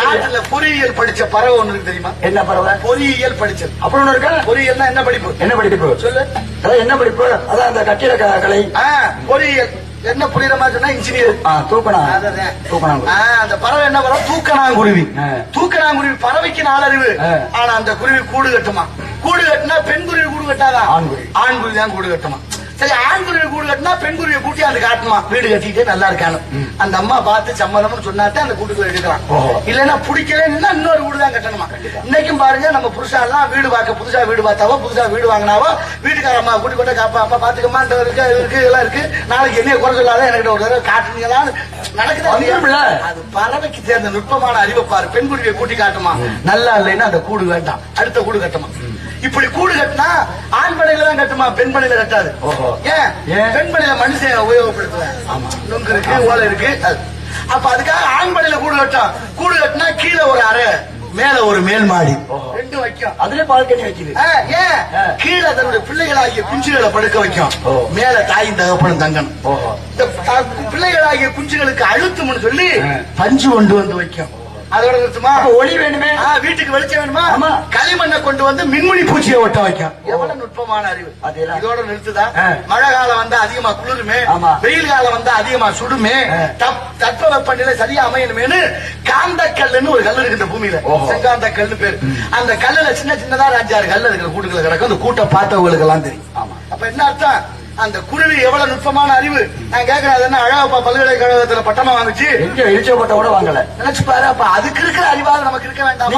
நாட்டுல பொறியியல் படிச்ச பறவை ஒண்ணு இருக்கு தெரியுமா? என்ன பரவ பொறியியல் படிச்சது. அப்புறம் ஒண்ணு இருக்கா பொறியியல்னா என்ன படிப்பு? என்ன படிப்பு? சொல்லு. அதான் என்ன படிப்பு? அதான் அந்த கட்டிட கலை பொறியியல். என்ன புரியுற மாதிரி சொன்னா இன்ஜினியர் தூக்கணா. தூக்கணா அந்த பறவை என்ன வரும்? தூக்கணாங்குருவி. தூக்கணாங்குருவி பறவைக்கு நாலறிவு. ஆனா அந்த குருவி கூடு கட்டுமா? கூடு கட்டினா பெண் குருவி கூடு கட்டாதான். ஆண் குருவி தான் கூடு கட்டுமா? சரி ஆண் குருவி கூடு கட்டினா பெண் குருவியை கூட்டி அந்த காட்டுமா? வீடு கட்டிட்டு நல்லா இருக்கானு அந்த அம்மா பார்த்து சம்மதம்னு சொன்னாதான் அந்த கூட்டுக்குள்ள எடுக்கலாம். இல்லன்னா பிடிக்கலன்னா இன்னொரு வீடு தான் கட்டணுமா? இன்னைக்கும் பாருங்க நம்ம புருஷா எல்லாம் வீடு பார்க்க புதுசா வீடு பார்த்தாவோ புதுசா வீடு வாங்கினாவோ வீட்டுக்கார அம்மா கூட்டி கொண்டு காப்பா அப்பா பாத்துக்கமா இந்த இருக்கு இருக்கு இதெல்லாம் இருக்கு. நாளைக்கு என்ன குறை சொல்லாத எனக்கு ஒரு தடவை காட்டுனீங்களான்னு நடக்குதா. அது பறவைக்கு சேர்ந்த நுட்பமான அறிவை பாரு. பெண் குருவியை கூட்டி காட்டுமா? நல்லா இல்லைன்னா அந்த கூடு வேண்டாம். அடுத்த கூடு கட்டுமா இப்படி கூடு கட்டினா ஆண் படையில தான் கட்டுமா பெண் படையில கட்டாது. ஏன்? பெண் படையில மனுஷன் உபயோகப்படுத்துவேன். நுங்கு இருக்கு ஓலை இருக்கு. அப்ப அதுக்காக ஆண் படையில கூடு கட்டும் கூடு கட்டினா கீழே ஒரு அறை மேல ஒரு மேல் மாடி ஓஹோ. ரெண்டும் வைக்கும் அதுல பால்கனி வைக்குது ஏன். கீழே தன்னுடைய பிள்ளைகளாகிய குஞ்சுகளை படுக்க வைக்கும். மேல தாயும் தகப்பனும் தங்கணும் இந்த பிள்ளைகளாகிய குஞ்சுகளுக்கு அழுத்தும்னு சொல்லி. பஞ்சு கொண்டு வந்து வைக்கும் அதோட நிறுத்துமா? ஒளி வேணுமே? வீட்டுக்கு வெளிச்சம் வேணுமா? ஆமா. களிமண்ணை கொண்டு வந்து மின்மினி பூச்சியை ஒட்ட வைக்கும். எவ்வளவு நுட்பமான அறிவு. இதோட நிறுத்துதா. மழை காலம் வந்தா அதிகமா குளிருமே. வெயில் காலம் வந்தா அதிகமா சுடுமே. ஆ. தப்- தட்பவெப்பநிலை சரியா அமையணுமேனு காந்த கல்லுன்னு ஒரு கல் இருக்கு இந்த பூமியில. செங்காந்த கல்லு பேரு. அந்த கல்லுல சின்ன சின்னதா அஞ்சாறு கல்லு இருக்கிற கூட்டுக்குள்ள கிடக்கும். அந்த கூட்ட பார்த்தவங்களுக்கு எல்லாம் தெரியும். ஆமா. அப்ப என்ன அர்த்தம்? அந்த குருவி எவ்வளவு நுட்பமான அறிவு? நான் கேட்கிறேன் அது என்ன அழகப்பா பல்கலைக்கழகத்துல பட்டமா வாங்குச்சு? எங்க இழிச்சப்பட்ட கூட வாங்கல. நினைச்சு பாரு அப்ப அதுக்கு இருக்கிற அறிவாக நமக்கு இருக்க வேண்டாமா?